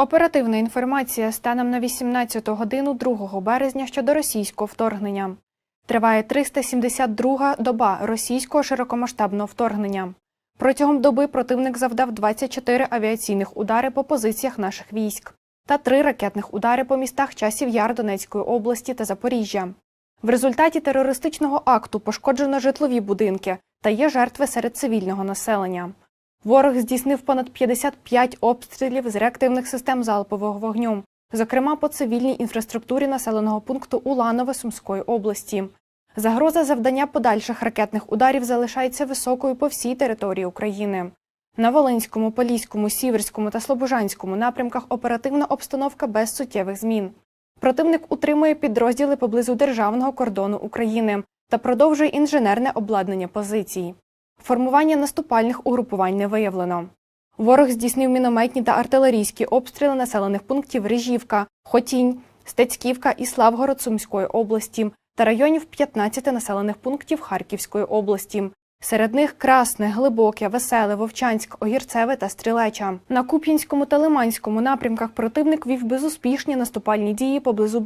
Оперативна інформація станом на 18 годину 2 березня щодо російського вторгнення. Триває 372 доба російського широкомасштабного вторгнення. Протягом доби противник завдав 24 авіаційних удари по позиціях наших військ та 3 ракетних удари по містах часів Яр Донецької області та Запоріжжя. В результаті терористичного акту пошкоджено житлові будинки та є жертви серед цивільного населення. Ворог здійснив понад 55 обстрілів з реактивних систем залпового вогню, зокрема по цивільній інфраструктурі населеного пункту Уланове Сумської області. Загроза завдання подальших ракетних ударів залишається високою по всій території України. На Волинському, Поліському, Сіверському та Слобожанському напрямках оперативна обстановка без суттєвих змін. Противник утримує підрозділи поблизу державного кордону України та продовжує інженерне обладнання позицій. Формування наступальних угрупувань не виявлено. Ворог здійснив мінометні та артилерійські обстріли населених пунктів Рижівка, Хотінь, Стецьківка і Славгород Сумської області та районів 15 населених пунктів Харківської області. Серед них Красне, Глибоке, Веселе, Вовчанськ, Огірцеве та Стрілеча. На Куп'янському та Лиманському напрямках противник вів безуспішні наступальні дії поблизу